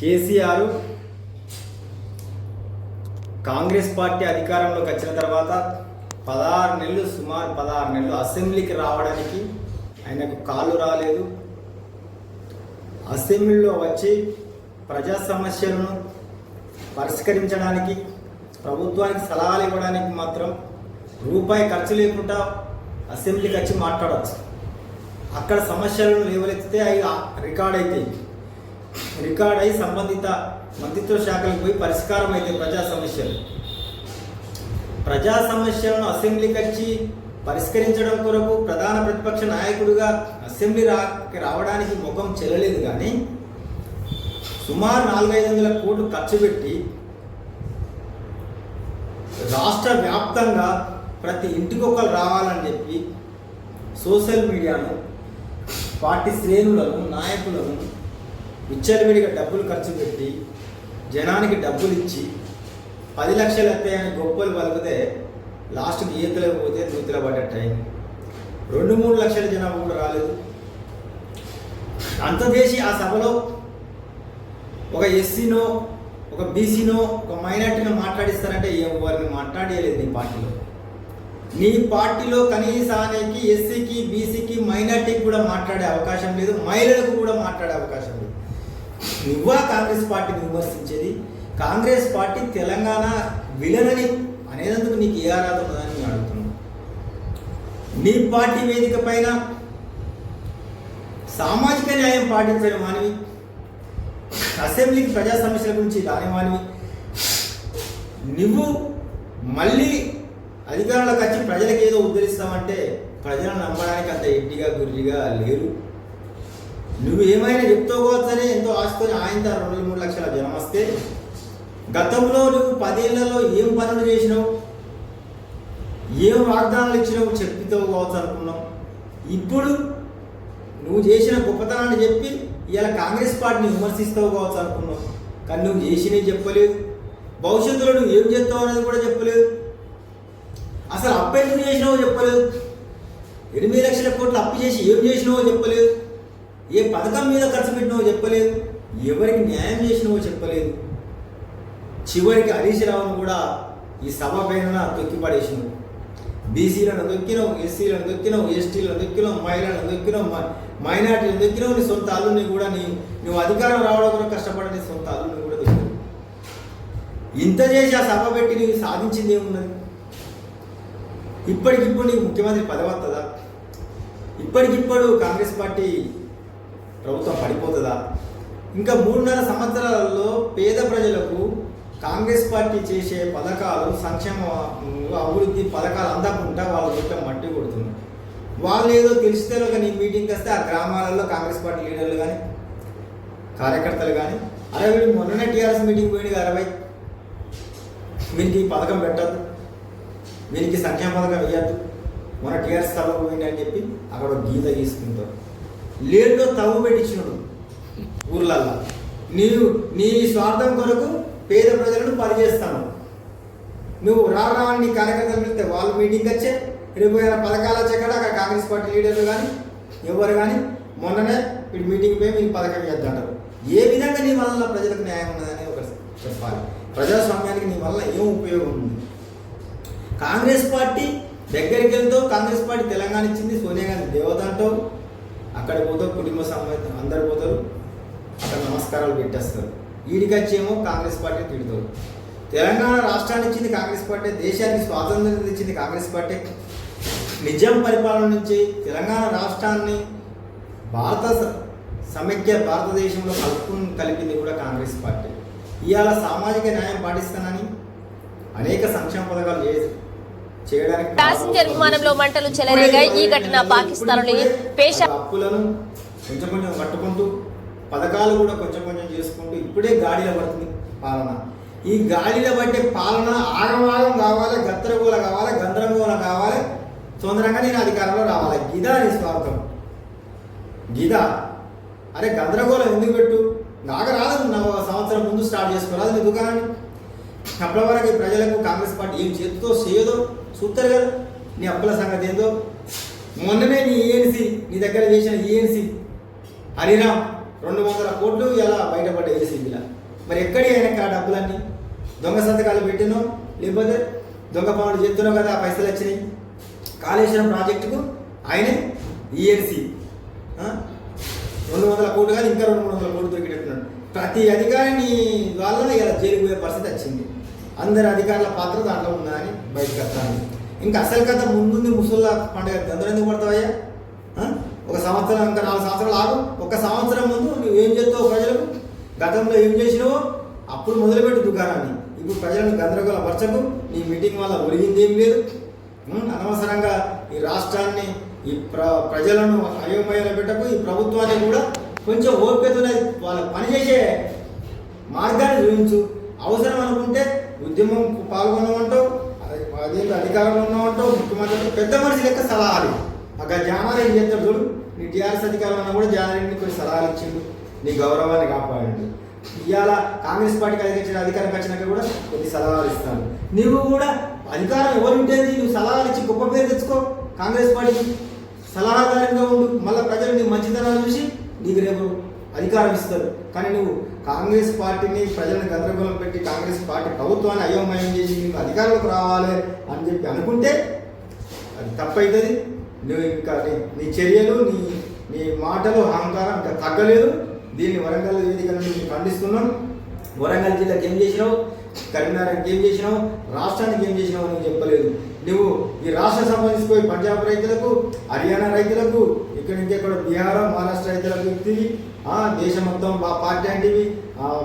KCR Congress party అధికారంలోకి వచ్చిన తర్వాత పదహారు నెలలు సుమారు పదహారు నెలలు అసెంబ్లీకి రావడానికి ఆయనకు కాలు రాలేదు. అసెంబ్లీలో వచ్చి ప్రజా సమస్యలను పరిష్కరించడానికి ప్రభుత్వానికి సలహాలు ఇవ్వడానికి మాత్రం రూపాయి ఖర్చు లేకుండా అసెంబ్లీకి వచ్చి మాట్లాడవచ్చు అక్కడ సమస్యలను లేవలెత్తితే అవి రికార్డ్ అవుతాయి రికార్డ్ అయి సంబంధిత మంత్రిత్వ శాఖలకు పోయి పరిష్కారం అయితే ప్రజా సమస్యలు. ప్రజా సమస్యలను అసెంబ్లీకి వచ్చి పరిష్కరించడం కొరకు ప్రధాన ప్రతిపక్ష నాయకుడిగా అసెంబ్లీ రా రావడానికి ముఖం చెల్లలేదు కానీ సుమారు నాలుగైదు వందల కోట్లు ఖర్చు పెట్టి రాష్ట్ర వ్యాప్తంగా ప్రతి ఇంటికి ఒకరు రావాలని చెప్పి సోషల్ మీడియాను పార్టీ శ్రేణులను నాయకులను విచ్చలవిడిగా డబ్బులు ఖర్చు పెట్టి జనానికి డబ్బులు ఇచ్చి పది లక్షలు వస్తాయని గొప్పలు పలికితే లాస్ట్కి ఈతలకు పోతే నూతిలో పడ్డట్టు అయింది. రెండు మూడు లక్షల జనాభా కూడా రాలేదు. అంత చేసి ఆ సభలో ఒక ఎస్సీనో ఒక బీసీనో ఒక మైనార్టీనో మాట్లాడిస్తారంటే ఎవరిని మాట్లాడేయలేదు నీ పార్టీలో. నీ పార్టీలో కనీసానికి ఎస్సీకి బీసీకి మైనార్టీకి కూడా మాట్లాడే అవకాశం లేదు. మహిళలకు కూడా మాట్లాడే అవకాశం లేదు. నువ్వా కాంగ్రెస్ పార్టీని విమర్శించేది? కాంగ్రెస్ పార్టీ తెలంగాణ విలనని అనేందుకు నీకు ఏ ఆరాధన ఉందని నేను అడుగుతున్నాను. నీ పార్టీ వేదిక పైన సామాజిక న్యాయం పాటించని మానవి అసెంబ్లీకి ప్రజా సమస్యల గురించి రాని మానవి నువ్వు మళ్ళీ అధికారంలోకి వచ్చి ప్రజలకు ఏదో ఉద్ధరిస్తామంటే ప్రజలను నమ్మడానికి అంత ఎట్టిగా గురిగా లేరు. నువ్వు ఏమైనా చెప్తావచ్చని ఎంతో ఆశతోని ఆయన రెండు మూడు లక్షల జనం వస్తే గతంలో నువ్వు పదేళ్ళలో ఏం పనులు చేసినావు? ఏం వాగ్దానాలు ఇచ్చినావు చెప్పితో కావచ్చు అనుకున్నావు. ఇప్పుడు నువ్వు చేసిన గొప్పతనాన్ని చెప్పి ఇలా కాంగ్రెస్ పార్టీని విమర్శిస్తావు కావచ్చు అనుకున్నావు. కానీ నువ్వు చేసినవి చెప్పలేదు. భవిష్యత్తులో నువ్వు ఏం చేస్తావు అనేది కూడా చెప్పలేదు. అసలు అప్పు ఎందుకు చేసినావో చెప్పలేదు. ఎనిమిది లక్షల కోట్లు అప్పు చేసి ఏం చేసినావో చెప్పలేదు. ఏ పథకం మీద ఖర్చు పెట్టినవో చెప్పలేదు. ఎవరికి న్యాయం చేసినావో చెప్పలేదు. చివరికి హరీష్ రావును కూడా ఈ సభ పైన తొక్కిపడేసినావు బీసీలను దొక్కినావు ఎస్సీలను దొక్కినావు ఎస్టీలను దొక్కినావు మహిళలను దొక్కినావు మైనార్టీలను దొక్కినావు నీ సొంత అల్లుని కూడా నీ నువ్వు అధికారం రావడం కూడా కష్టపడని నీ సొంత అల్లుని కూడా దొక్కినావు ఇంత చేసి ఆ సభ పెట్టి నీవు సాధించింది ఏమున్నది? ఇప్పటికిప్పుడు నీకు ముఖ్యమంత్రి పదవత్తదా ఇప్పటికిప్పుడు కాంగ్రెస్ పార్టీ ప్రభుత్వం పడిపోతుందా? ఇంకా మూడున్నర సంవత్సరాలలో పేద ప్రజలకు కాంగ్రెస్ పార్టీ చేసే పథకాలు సంక్షేమ అభివృద్ధి పథకాలు అందకుండా వాళ్ళ చుట్టం మట్టి కొడుతున్నారు. వాళ్ళు ఏదో తెలిస్తే ఒక నీ మీటింగ్కి వస్తే ఆ గ్రామాలలో కాంగ్రెస్ పార్టీ లీడర్లు కానీ కార్యకర్తలు కానీ అరే వీడు మొన్ననే టీఆర్ఎస్ మీటింగ్ పోయింది అరవై. వీనికి పథకం పెట్టద్దు. వీనికి సంక్షేమ పథకం వేయద్దు మన టీఆర్ఎస్ సభ పోయింది అని చెప్పి అక్కడ గీత గీసుకుంటారు. లేట్లో తవ్వు పెట్టించినాడు ఊర్లల్లో. నీవు నీ స్వార్థం కొరకు పేద ప్రజలను పనిచేస్తాను నువ్వు రావడానికి నీ కార్యకర్తలు పిలిస్తే వాళ్ళు మీటింగ్ వచ్చే రేపు పథకాల పథకాలు అక్కడ కాంగ్రెస్ పార్టీ లీడర్లు కానీ ఎవరు కానీ మొన్ననే వీడి మీటింగ్ పోయి మీకు పథకం చేద్దంటారు ఏ విధంగా నీ వల్ల ప్రజలకు న్యాయం ఉన్నదని ఒక చెప్పాలి. ప్రజాస్వామ్యానికి నీ వల్ల ఏం ఉపయోగం ఉంది? కాంగ్రెస్ పార్టీ దగ్గరికి వెళ్తావు కాంగ్రెస్ పార్టీ తెలంగాణ ఇచ్చింది సోనియా గాంధీ దేవత అంటావు. అక్కడ పోతారు కుటుంబ సమేతం అందరు పోతారు అక్కడ నమస్కారాలు పెట్టేస్తారు. ఈడికచ్చేమో కాంగ్రెస్ పార్టీ తిడతారు. తెలంగాణ రాష్ట్రాన్ని ఇచ్చింది కాంగ్రెస్ పార్టీ దేశానికి స్వాతంత్రం ఇచ్చింది కాంగ్రెస్ పార్టీ. నిజాం పరిపాలన నుంచి తెలంగాణ రాష్ట్రాన్ని భారత సమైక్య భారతదేశంలో కలుపు కలిపింది కూడా కాంగ్రెస్ పార్టీ. ఇవాళ సామాజిక న్యాయం పాటిస్తానని అనేక సంక్షేమ పథకాలు చేసి ప్యాసింజర్ విమానంలో మంటలు చెలరేగాయి. ఈ ఘటన పాకిస్తాన్లోని పేషా అప్పులను కొంచెం కొంచెం కట్టుకుంటూ పథకాలు కూడా కొంచెం కొంచెం చేసుకుంటూ ఇప్పుడే గాడిలో పడుతుంది పాలన. ఈ గాడిలో పట్టే పాలన ఆగమాగం కావాలి గత్తరగోల కావాలి గందరగోళ కావాలి. తొందరగా నేను అధికారంలో రావాలి. గిదా నీ స్వార్థం. గిదా? అరే గందరగోళం ఎందుకు పెట్టు? నాకు రాదు సంవత్సరం ముందు స్టార్ట్ చేసుకోరాదు నీ దుకాణాన్ని. అప్పటి వరకు ప్రజలకు కాంగ్రెస్ పార్టీ ఏం చేతితో చేయదో చూస్తారు కదా. నీ అప్పుల సంగతి ఏందో? మొన్ననే నీ ఏఎన్సీ నీ దగ్గర చేసిన ఏఎన్సీ హరిరామ్ రెండు వందల కోట్లు ఇలా బయటపడ్డ ఏసీబీలా మరి ఎక్కడి అయినా ఆ డబ్బులన్నీ? దొంగ సంతకాలు పెట్టినో? లేకపోతే దొంగ పనులు చేస్తున్నావు కదా ఆ పైసలు వచ్చినాయి? కాళేశ్వరం ప్రాజెక్టుకు ఆయనే ఈఎన్సీ రెండు వందల కోట్లు కానీ ఇంకా రెండు మూడు వందల కోట్లు దొరికినట్టున్నాడు ప్రతి అధికారిని వల్ల ఇలా జైలికిపోయే పరిస్థితి వచ్చింది. అందరి అధికారుల పాత్ర దాంట్లో ఉన్నదని బయటకు వస్తాను ఇంకా అసలు కథ ముందుంది ముసళ్ళ పండుగ అందరూ ఎందుకు పడతావయ్యా? ఒక సంవత్సరం ఇంకా నాలుగు సంవత్సరాలు ఆగు. ఒక సంవత్సరం ముందు నువ్వు ఏం చేస్తావు ప్రజలకు? గతంలో ఏం చేసినావో? అప్పుడు మొదలుపెట్టు దుకాణాన్ని. ఇప్పుడు ప్రజలను గందరగోళపరచకు. నీ మీటింగ్ వల్ల ఒరిగింది ఏం లేదు. అనవసరంగా ఈ రాష్ట్రాన్ని ఈ ప్ర ప్రజలను అయోమయంలో పెట్టకు. ఈ ప్రభుత్వాన్ని కూడా కొంచెం ఓపికతోనే వాళ్ళ పనిచేసే మార్గాన్ని చూపించు. అవసరం అనుకుంటే ఉద్యమం పాల్గొనమంటావు అదే అధికారంలో ఉన్నామంటావు ముఖ్యమంత్రి పెద్ద మనిషి లెక్క సలహాలు అక్కడ జానారెడ్డి చేస్తాడు చూడు నీ టీఆర్ఎస్ అధికారం కూడా జానారెడ్డిని కొన్ని సలహాలు ఇచ్చిండు నీ గౌరవాన్ని కాపాడండి. ఇవాళ కాంగ్రెస్ పార్టీకి అధికారం అధికారం వచ్చినాక కూడా కొన్ని సలహాలు ఇస్తాను నువ్వు కూడా అధికారం ఎవరు ఉంటేది నువ్వు సలహాలు ఇచ్చి గొప్ప పేరు తెచ్చుకో. కాంగ్రెస్ పార్టీకి సలహాదారంగా ఉండు మళ్ళీ ప్రజలు నీ మంచితనాలు చూసి నీకు రేపు అధికారం ఇస్తారు. కానీ నువ్వు కాంగ్రెస్ పార్టీని ప్రజలను గందరగోళం పెట్టి కాంగ్రెస్ పార్టీ ప్రభుత్వాన్ని అయోమయం చేసి నీకు అధికారంలోకి రావాలి అని చెప్పి అనుకుంటే అది తప్పవుతుంది నువ్వు ఇంకా నీ నీ చర్యలు నీ నీ మాటలు అహంకారం ఇంకా తగ్గలేదు. దీన్ని వరంగల్ వేదిక నుండి మేము ఖండిస్తున్నాం. వరంగల్ జిల్లాకి ఏం చేసినావు? కరీంనగర్కి ఏం చేసినావు? రాష్ట్రానికి ఏం చేసినావు అని చెప్పలేదు. నువ్వు ఈ రాష్ట్ర సంబంధించిపోయి పంజాబ్ రైతులకు హర్యానా రైతులకు ఇక్కడ ఇంకెక్కడ బీహార్ మహారాష్ట్ర రైతులకు తిరిగి దేశం మొత్తం పార్టీ అంటివి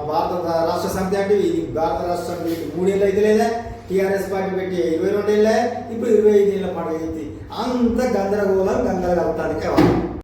భారత రాష్ట్ర సమితి అంటే ఇది భారత రాష్ట్రం సమితి మూడేళ్ళు అయితే లేదా. టీఆర్ఎస్ పార్టీ పెట్టి ఇరవై రెండేళ్ళే. ఇప్పుడు ఇరవై ఐదు ఏళ్ళ పండుగ అయింది అంత గందరగోళం గందరగోళానికి